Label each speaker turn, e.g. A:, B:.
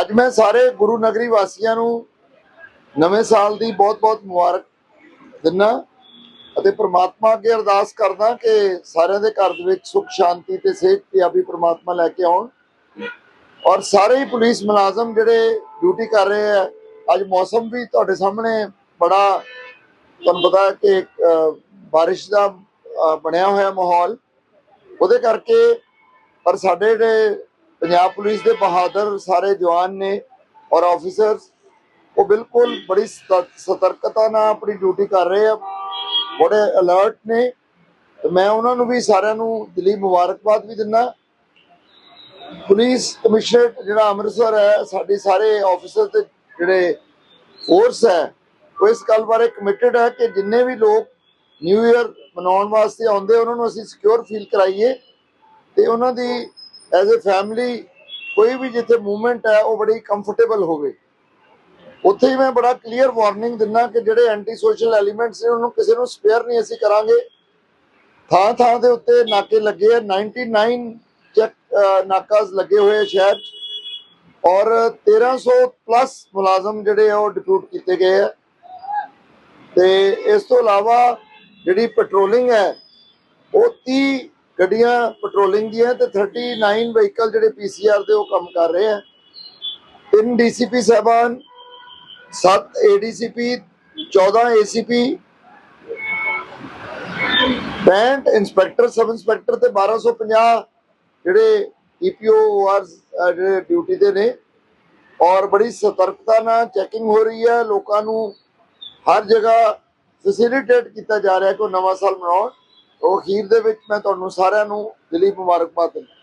A: ਅੱਜ ਮੈਂ ਸਾਰੇ ਗੁਰੂ ਨਗਰੀ ਵਾਸੀਆਂ ਨੂੰ ਨਵੇਂ ਸਾਲ ਦੀ ਬਹੁਤ-ਬਹੁਤ ਮੁਬਾਰਕ ਦਿੰਨਾ ਅਤੇ ਪ੍ਰਮਾਤਮਾ ਅੱਗੇ ਅਰਦਾਸ ਕਰਦਾ ਕਿ ਸਾਰਿਆਂ ਦੇ ਘਰ ਦੇ ਵਿੱਚ ਸੁੱਖ ਸ਼ਾਂਤੀ ਤੇ ਸਿਹਤ ਯਾਬੀ ਪ੍ਰਮਾਤਮਾ ਲੈ ਕੇ ਆਉਣ। ਔਰ ਸਾਰੇ ਹੀ ਪੁਲਿਸ ਮੁਲਾਜ਼ਮ ਜਿਹੜੇ ਡਿਊਟੀ ਕਰ ਰਹੇ ਆ ਅੱਜ ਮੌਸਮ ਵੀ ਤੁਹਾਡੇ ਸਾਹਮਣੇ ਬੜਾ ਤੁਹਾਨੂੰ ਪਤਾ ਕਿ ਅਹ, ਬਾਰਿਸ਼ ਦਾ ਬਣਿਆ ਹੋਇਆ ਮਾਹੌਲ। ਉਹਦੇ ਕਰਕੇ ਪਰ ਸਾਡੇ ਜਿਹੜੇ ਪੰਜਾਬ ਪੁਲਿਸ ਦੇ ਬਹਾਦਰ ਸਾਰੇ ਜਵਾਨ ਨੇ ਔਰ ਆਫੀਸਰਸ ਉਹ ਬਿਲਕੁਲ ਬੜੀ ਸਤਰਕਤਾ ਨਾਲ ਆਪਣੀ ਡਿਊਟੀ ਕਰ ਰਹੇ ਆ। ਬੜੇ ਅਲਰਟ ਨੇ। ਤੇ ਮੈਂ ਉਹਨਾਂ ਨੂੰ ਵੀ ਸਾਰਿਆਂ ਨੂੰ ਦਿਲੀ ਮੁਬਾਰਕਬਾਦ ਵੀ ਦਿੰਦਾ। ਪੁਲਿਸ ਕਮਿਸ਼ਨਰ ਜਿਹੜਾ ਅੰਮ੍ਰਿਤਸਰ ਹੈ, ਸਾਡੇ ਸਾਰੇ ਆਫੀਸਰ ਤੇ ਜਿਹੜੇ ਫੋਰਸ ਹੈ, ਉਹ ਇਸ ਗੱਲ ਬਾਰੇ ਕਮਿਟਡ ਹੈ ਕਿ ਜਿੰਨੇ ਵੀ ਲੋਕ ਨਿਊ ਇਅਰ ਮਨਾਉਣ ਵਾਸਤੇ ਆਉਂਦੇ, ਉਹਨਾਂ ਨੂੰ ਅਸੀਂ ਸਿਕਿਉਰ ਫੀਲ ਕਰਾਈਏ। ਤੇ ਉਹਨਾਂ ਦੀ ਐਜ਼ ਅ ਫੈਮਿਲੀ ਕੋਈ ਵੀ ਜਿੱਥੇ ਮੂਵਮੈਂਟ ਹੈ, ਉਹ ਬੜੀ ਕੰਫਰਟੇਬਲ ਹੋਵੇ। ਉੱਥੇ ਹੀ ਮੈਂ ਬੜਾ ਕਲੀਅਰ ਵਾਰਨਿੰਗ ਦਿੰਦਾ ਕਿ ਜਿਹੜੇ ਐਂਟੀ ਸੋਸ਼ਲ ਐਲੀਮੈਂਟਸ ਨੇ, ਉਹਨੂੰ ਕਿਸੇ ਨੂੰ ਸਪੇਅਰ ਨਹੀਂ ਅਸੀਂ ਕਰਾਂਗੇ। ਥਾਂ ਥਾਂ ਦੇ ਉੱਤੇ ਨਾਕੇ ਲੱਗੇ ਆ 99 ਚੈੱਕ ਨਾਕਾਸ ਲੱਗੇ ਹੋਏ ਆ ਸ਼ਹਿਰ 'ਚ। ਔਰ 1300 ਪਲੱਸ ਮੁਲਾਜ਼ਮ ਜਿਹੜੇ ਆ, ਉਹ ਡਿਪਿਊਟ ਕੀਤੇ ਗਏ ਆ। ਤੇ ਇਸ ਤੋਂ ਇਲਾਵਾ ਜਿਹੜੀ ਪੈਟਰੋਲਿੰਗ ਹੈ, ਉਹ 30 ਗੱਡੀਆਂ ਪੈਟਰੋਲਿੰਗ ਦੀਆਂ ਤੇ 39 ਵਹੀਕਲ ਜਿਹੜੇ ਪੀਸੀਆਰ ਦੇ ਉਹ ਕੰਮ ਕਰ ਰਹੇ ਆ। ਤਿੰਨ ਡੀਸੀਪੀ ਸਾਹਿਬਾਨ 7 ADCP 14 ACP 65 inspector sub inspector ਤੇ 1250 ਜਿਹੜੇ ਈਪੀਓ ਆਰ ਜਿਹੜੇ ਡਿਊਟੀ ਤੇ ਨੇ। ਔਰ ਬੜੀ ਸਤਰਕਤਾ ਨਾਲ ਚੈਕਿੰਗ ਹੋ ਰਹੀ ਹੈ ਲੋਕਾਂ ਨੂੰ ਹਰ ਜਗ੍ਹਾ ਫੈਸਿਲਿਟੇਟ ਕੀਤਾ ਜਾ ਰਿਹਾ ਕਿ ਉਹ ਨਵਾਂ ਸਾਲ ਮਨਾਉਣ। ਉਹ ਅਖੀਰ ਦੇ ਵਿੱਚ ਮੈਂ ਤੁਹਾਨੂੰ ਸਾਰਿਆਂ ਨੂੰ ਦਿਲੀ ਮੁਬਾਰਕਬਾਦ ਦਿੰਦਾ